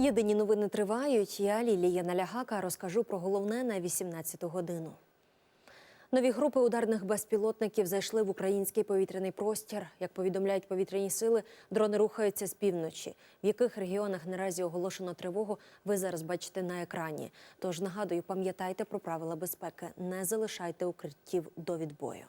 Єдині новини тривають. Я Лілія Налягака розкажу про головне на 18-ту годину. Нові групи ударних безпілотників зайшли в український повітряний простір. Як повідомляють повітряні сили, дрони рухаються з півночі. В яких регіонах наразі оголошено тривогу, ви зараз бачите на екрані. Тож нагадую, пам'ятайте про правила безпеки, не залишайте укриттів до відбою.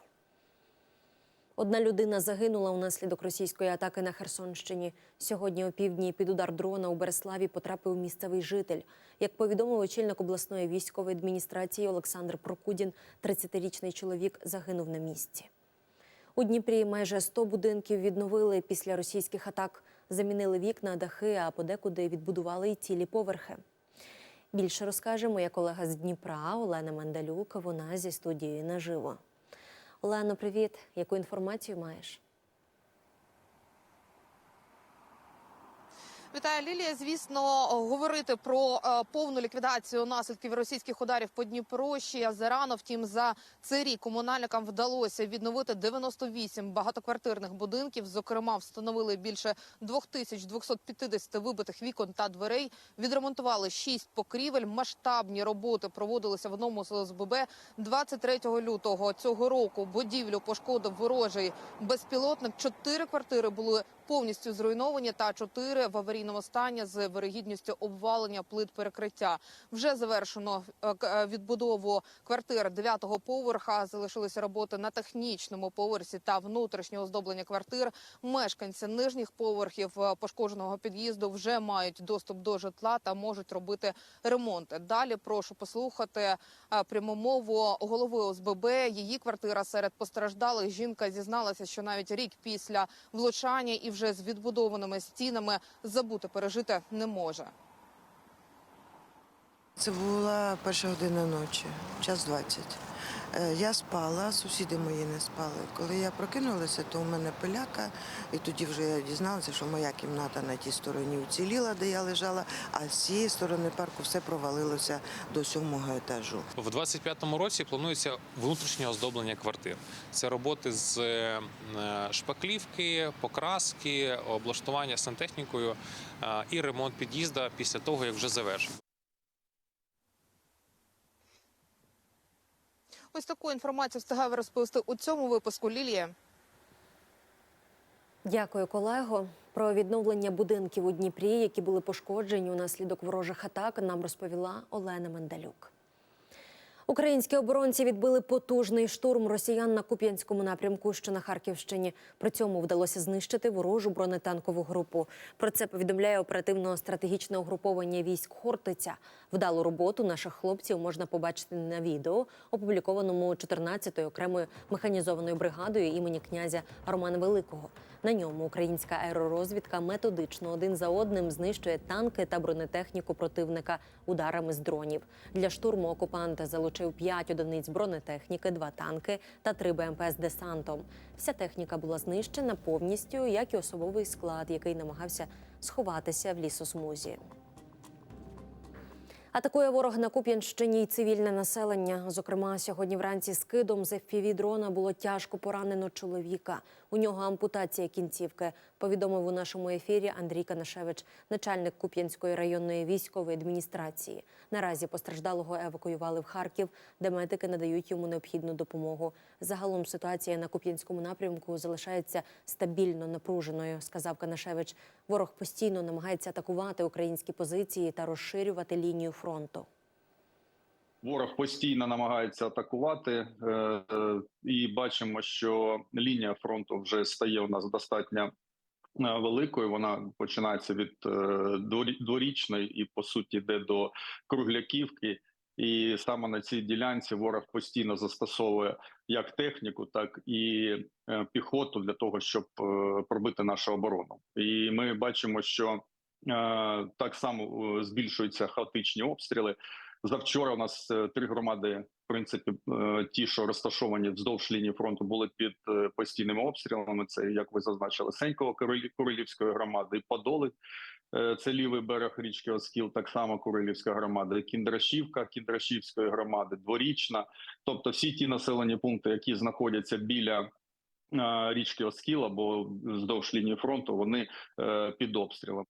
Одна людина загинула унаслідок російської атаки на Херсонщині. Сьогодні о півдні під удар дрона у Береславі потрапив місцевий житель. Як повідомив очільник обласної військової адміністрації Олександр Прокудін, 30-річний чоловік загинув на місці. У Дніпрі майже 100 будинків відновили після російських атак, замінили вікна, дахи, а подекуди відбудували й цілі поверхи. Більше розкаже моя колега з Дніпра Олена Мандалюк. Вона зі студією наживо. Олено, привіт. Яку інформацію маєш? Вітаю, Лілія. Звісно, говорити про е, повну ліквідацію наслідків російських ударів по Дніпру ще зарано. Втім, за цей рік комунальникам вдалося відновити 98 багатоквартирних будинків. Зокрема, встановили більше 2250 вибитих вікон та дверей. Відремонтували 6 покрівель. Масштабні роботи проводилися в одному з ОСББ 23 лютого цього року. Будівлю пошкодив ворожий безпілотник. Чотири квартири були повністю зруйновані та чотири в аварійному стані з вирогідністю обвалення плит перекриття. Вже завершено е, е, відбудову квартир дев'ятого поверха. Залишилися роботи на технічному поверсі та внутрішнє оздоблення квартир. Мешканці нижніх поверхів е, пошкодженого під'їзду вже мають доступ до житла та можуть робити ремонти. Далі прошу послухати е, пряму мову голови ОСББ. Її квартира серед постраждалих. Жінка зізналася, що навіть рік після влучання і вже з відбудованими стінами забути пережити не може. Це була перша година ночі, час 20. Е, Я спала, сусіди мої не спали. Коли я прокинулася, то у мене пиляка, і тоді вже я дізналася, що моя кімната на тій стороні уціліла, де я лежала, а з цієї сторони парку все провалилося до сьомого етажу. В 25-му році планується внутрішнє оздоблення квартир. Це роботи з е, шпаклівки, покраски, облаштування сантехнікою е, і ремонт під'їзда після того, як вже завершено. Ось таку інформацію встигає розповісти у цьому випуску. Лілія. Дякую, колего. Про відновлення будинків у Дніпрі, які були пошкоджені унаслідок ворожих атак, нам розповіла Олена Мендалюк. Українські оборонці відбили потужний штурм росіян на Куп'янському напрямку, що на Харківщині. При цьому вдалося знищити ворожу бронетанкову групу. Про це повідомляє оперативно-стратегічне угруповання військ Хортиця. Вдалу роботу наших хлопців можна побачити на відео, опублікованому 14-ю окремою механізованою бригадою імені князя Романа Великого. На ньому українська аеророзвідка методично один за одним знищує танки та бронетехніку противника ударами з дронів. Для штурму окупант залучив 5 одиниць бронетехніки, 2 танки та 3 БМП з десантом. Вся техніка була знищена повністю, як і особовий склад, який намагався сховатися в лісосмузі. Атакує ворог на Куп'янщині й цивільне населення. Зокрема, сьогодні вранці скидом з FPV-дрона було тяжко поранено чоловіка. У нього ампутація кінцівки. Повідомив у нашому ефірі Андрій Канашевич, начальник Куп'янської районної військової адміністрації. Наразі постраждалого евакуювали в Харків, де медики надають йому необхідну допомогу. Загалом ситуація на Куп'янському напрямку залишається стабільно напруженою, сказав Канашевич. Ворог постійно намагається атакувати українські позиції та розширювати лінію фронту. Ворог постійно намагається атакувати, е, е, і бачимо, що лінія фронту вже стає у нас достатньо е, великою. Вона починається від дворічної і по суті йде до Кругляківки. І саме на цій ділянці ворог постійно застосовує як техніку, так і піхоту для того, щоб пробити нашу оборону. І ми бачимо, що так само збільшуються хаотичні обстріли. Завчора у нас е, три громади, в принципі, е, ті, що розташовані вздовж лінії фронту, були під е, постійними обстрілами. Це як ви зазначили, Сеньково Курилівської громади, Подоли. Це лівий берег річки Оскіл, так само Курилівська громада, Кіндрашівка Кіндрашівської громади, Дворічна. Тобто всі ті населені пункти, які знаходяться біля річки Оскіл або вздовж лінії фронту, вони під обстрілом.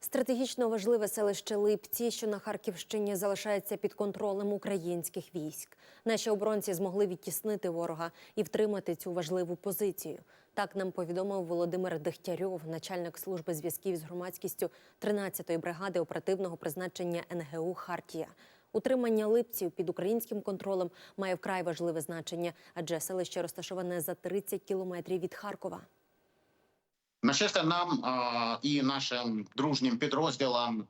Стратегічно важливе селище Липці, що на Харківщині залишається під контролем українських військ. Наші оборонці змогли відтіснити ворога і втримати цю важливу позицію. Так нам повідомив Володимир Дегтярьов, начальник служби зв'язків з громадськістю 13-ї бригади оперативного призначення НГУ Хартія. Утримання липців під українським контролем має вкрай важливе значення, адже селище розташоване за 30 кілометрів від Харкова. На щастя, нам а, і нашим дружнім підрозділам,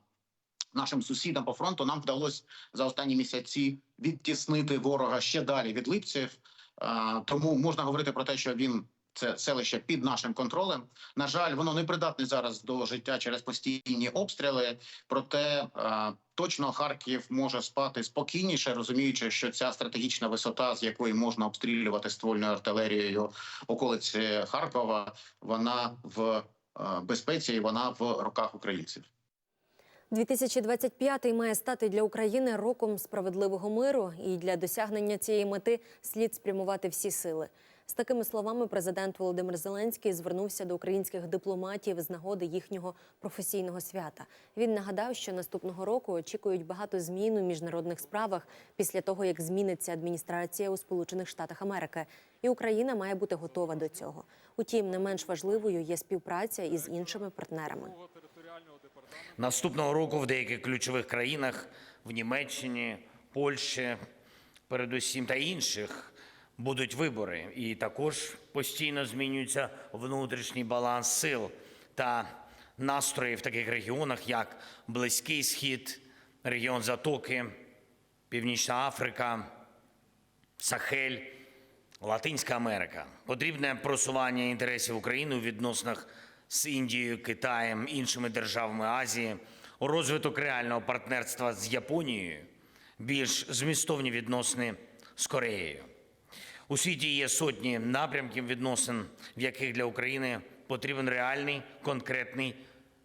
нашим сусідам по фронту, нам вдалося за останні місяці відтіснити ворога ще далі від липців. А, тому можна говорити про те, що він це селище під нашим контролем. На жаль, воно не придатне зараз до життя через постійні обстріли. Проте а, точно Харків може спати спокійніше, розуміючи, що ця стратегічна висота, з якої можна обстрілювати ствольною артилерією околиці Харкова, вона в е, безпеці і вона в руках українців. 2025 має стати для України роком справедливого миру, і для досягнення цієї мети слід спрямувати всі сили. З такими словами президент Володимир Зеленський звернувся до українських дипломатів з нагоди їхнього професійного свята. Він нагадав, що наступного року очікують багато змін у міжнародних справах після того, як зміниться адміністрація у Сполучених Штатах Америки, і Україна має бути готова до цього. Утім, не менш важливою є співпраця із іншими партнерами. Наступного року в деяких ключових країнах в Німеччині, Польщі, передусім та інших будуть вибори, і також постійно змінюється внутрішній баланс сил та настрої в таких регіонах, як Близький Схід, регіон Затоки, Північна Африка, Сахель, Латинська Америка. Потрібне просування інтересів України у відносинах з Індією, Китаєм, іншими державами Азії, розвиток реального партнерства з Японією, більш змістовні відносини з Кореєю. У світі є сотні напрямків відносин, в яких для України потрібен реальний, конкретний,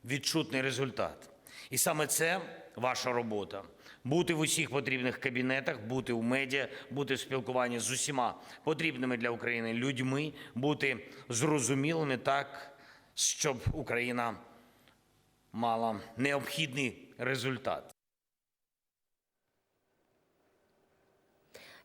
відчутний результат. І саме це ваша робота. Бути в усіх потрібних кабінетах, бути у медіа, бути в спілкуванні з усіма потрібними для України людьми, бути зрозумілими так, щоб Україна мала необхідний результат.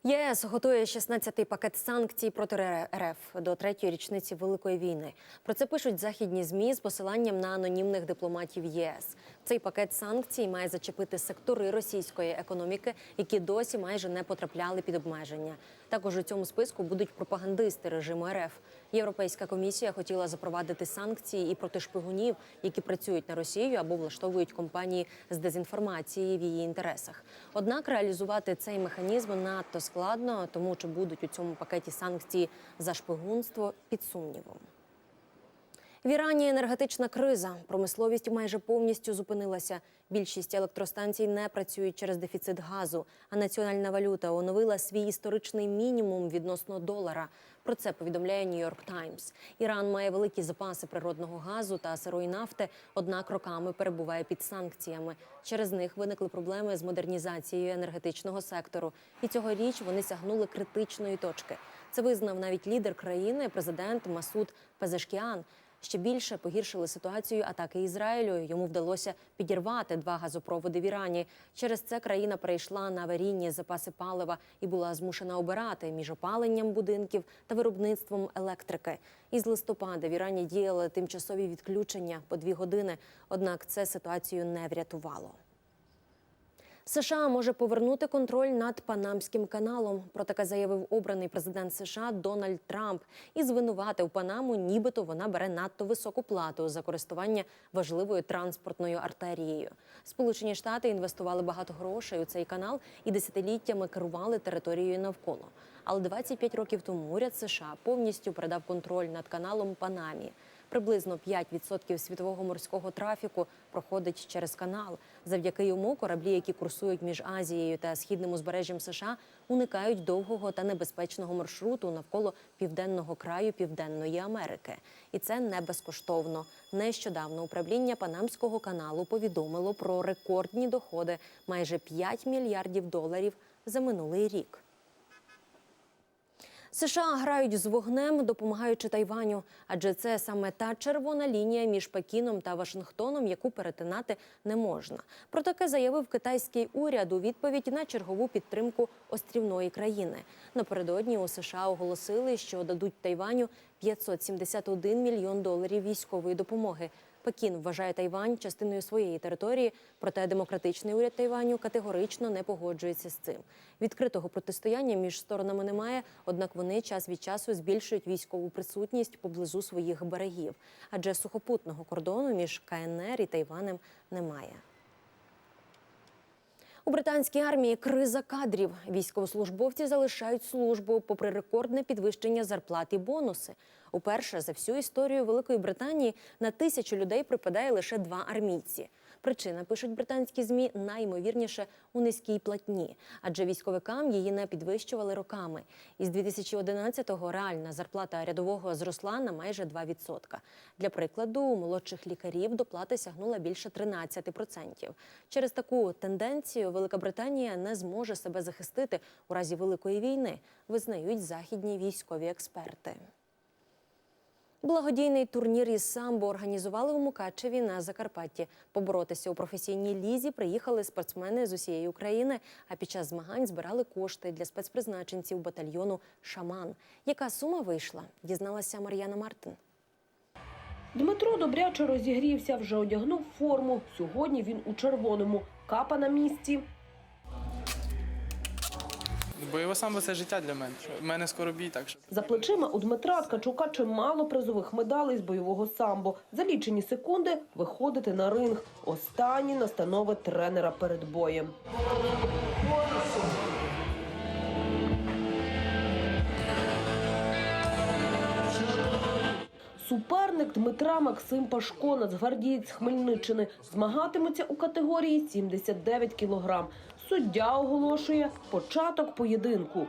ЄС готує 16-й пакет санкцій проти РФ до третьої річниці Великої війни. Про це пишуть західні змі з посиланням на анонімних дипломатів ЄС. Цей пакет санкцій має зачепити сектори російської економіки, які досі майже не потрапляли під обмеження. Також у цьому списку будуть пропагандисти режиму РФ. Європейська комісія хотіла запровадити санкції і проти шпигунів, які працюють на Росію або влаштовують компанії з дезінформації в її інтересах. Однак реалізувати цей механізм надто складно, тому чи будуть у цьому пакеті санкції за шпигунство під сумнівом. В Ірані енергетична криза. Промисловість майже повністю зупинилася. Більшість електростанцій не працюють через дефіцит газу, а національна валюта оновила свій історичний мінімум відносно долара. Про це повідомляє Нью-Йорк Таймс. Іран має великі запаси природного газу та сирої нафти, однак роками перебуває під санкціями. Через них виникли проблеми з модернізацією енергетичного сектору. І цьогоріч вони сягнули критичної точки. Це визнав навіть лідер країни, президент Масуд Пезешкіан. Ще більше погіршили ситуацію атаки Ізраїлю. Йому вдалося підірвати два газопроводи в Ірані. Через це країна перейшла на аварійні запаси палива і була змушена обирати між опаленням будинків та виробництвом електрики. Із листопада в Ірані діяли тимчасові відключення по дві години. Однак це ситуацію не врятувало. США може повернути контроль над Панамським каналом. Про таке заявив обраний президент США Дональд Трамп і звинуватив Панаму, нібито вона бере надто високу плату за користування важливою транспортною артерією. Сполучені Штати інвестували багато грошей у цей канал і десятиліттями керували територією навколо. Але 25 років тому уряд США повністю передав контроль над каналом Панамі. Приблизно 5% світового морського трафіку проходить через канал. Завдяки йому кораблі, які курсують між Азією та східним узбережжям США, уникають довгого та небезпечного маршруту навколо південного краю Південної Америки. І це не безкоштовно. Нещодавно управління Панамського каналу повідомило про рекордні доходи майже 5 мільярдів доларів за минулий рік. США грають з вогнем, допомагаючи Тайваню, адже це саме та червона лінія між Пекіном та Вашингтоном, яку перетинати не можна. Про таке заявив китайський уряд у відповідь на чергову підтримку острівної країни. Напередодні у США оголосили, що дадуть Тайваню 571 мільйон доларів військової допомоги. Пекін вважає Тайвань частиною своєї території, проте демократичний уряд Тайваню категорично не погоджується з цим. Відкритого протистояння між сторонами немає, однак вони час від часу збільшують військову присутність поблизу своїх берегів, адже сухопутного кордону між КНР і Тайванем немає. У британській армії криза кадрів. Військовослужбовці залишають службу попри рекордне підвищення зарплат і бонуси. Уперше за всю історію Великої Британії на тисячу людей припадає лише два армійці. Причина пишуть британські змі найімовірніше у низькій платні, адже військовикам її не підвищували роками. Із 2011-го реальна зарплата рядового зросла на майже 2%. Для прикладу, у молодших лікарів доплати сягнула більше 13%. Через таку тенденцію Велика Британія не зможе себе захистити у разі великої війни, визнають західні військові експерти. Благодійний турнір із самбо організували у Мукачеві на Закарпатті. Поборотися у професійній лізі приїхали спортсмени з усієї України. А під час змагань збирали кошти для спецпризначенців батальйону Шаман. Яка сума вийшла? Дізналася Мар'яна Мартин. Дмитро добряче розігрівся, вже одягнув форму. Сьогодні він у червоному. Капа на місці. Бойове самбо це життя для мене. У мене скоро бій, так що За плечима у Дмитра Ткачука чимало призових медалей з бойового самбо. За лічені секунди виходити на ринг. Останні настанови тренера перед боєм. Суперник Дмитра Максим Пашко, нацгвардієць Хмельниччини, змагатиметься у категорії 79 кілограм. Суддя оголошує початок поєдинку.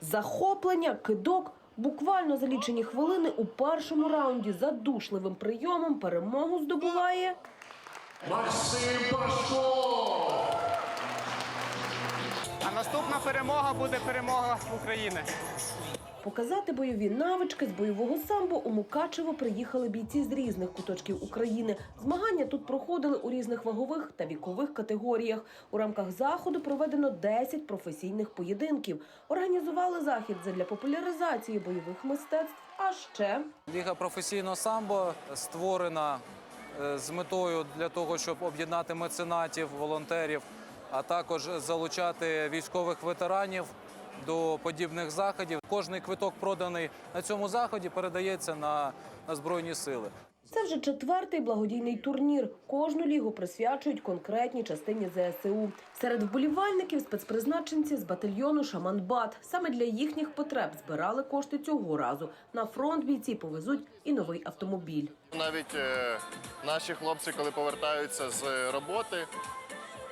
Захоплення, кидок. Буквально за лічені хвилини у першому раунді задушливим прийомом перемогу здобуває а наступна перемога буде перемога України. Показати бойові навички з бойового самбо у Мукачево приїхали бійці з різних куточків України. Змагання тут проходили у різних вагових та вікових категоріях. У рамках заходу проведено 10 професійних поєдинків. Організували захід для популяризації бойових мистецтв. А ще Ліга професійного самбо створена е, з метою для того, щоб об'єднати меценатів, волонтерів, а також залучати військових ветеранів до подібних заходів. Кожний квиток, проданий на цьому заході, передається на, на збройні сили. Це вже четвертий благодійний турнір. Кожну лігу присвячують конкретній частині ЗСУ. Серед вболівальників спецпризначенці з батальйону Шаманбат. Саме для їхніх потреб збирали кошти цього разу. На фронт бійці повезуть і новий автомобіль. Навіть е, наші хлопці, коли повертаються з роботи,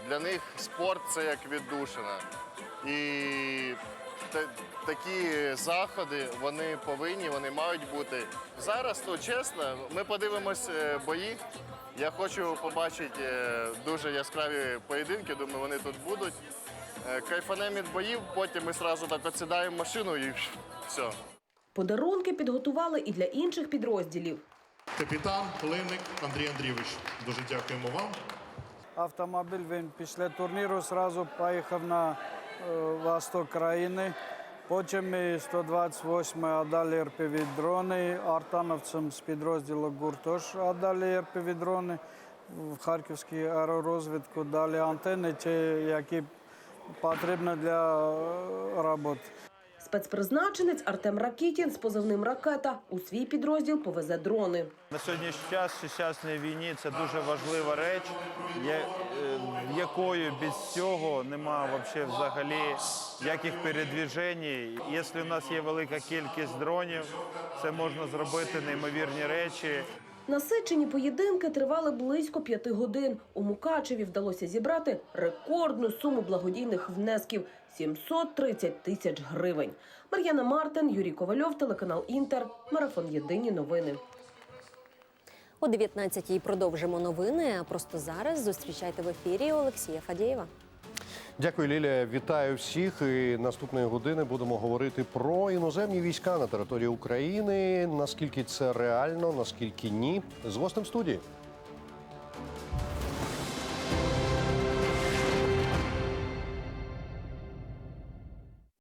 для них спорт це як віддушина. І та- такі заходи вони повинні, вони мають бути. Зараз, то чесно, ми подивимось е, бої. Я хочу побачити е, дуже яскраві поєдинки, думаю, вони тут будуть. Е, Кайфанемо від боїв, потім ми одразу так от сідаємо машину і все. Подарунки підготували і для інших підрозділів. Капітан Пливник Андрій Андрійович. Дуже дякуємо вам. Автомобіль він після турніру одразу поїхав на восток країни. Потім 128-й отдали РПВ дрони, артановцям з підрозділу ГУР теж віддали РПВ дрони. В Харківській аеророзвідку дали антени, ті, які потрібні для е, роботи. Спецпризначенець Артем Ракітін з позивним Ракета у свій підрозділ повезе дрони. На сьогоднішній час сучасній війні це дуже важлива реч, якої без цього немає взагалі ніяких передвіжень. Якщо у нас є велика кількість дронів, це можна зробити неймовірні речі. Насичені поєдинки тривали близько п'яти годин. У Мукачеві вдалося зібрати рекордну суму благодійних внесків 730 тисяч гривень. Мар'яна Мартин, Юрій Ковальов, телеканал Інтер, марафон Єдині новини. О 19-й продовжимо новини. А просто зараз зустрічайте в ефірі Олексія Фадєєва. Дякую, Лілія. Вітаю всіх. І наступної години будемо говорити про іноземні війська на території України. Наскільки це реально, наскільки ні. З гостем студії.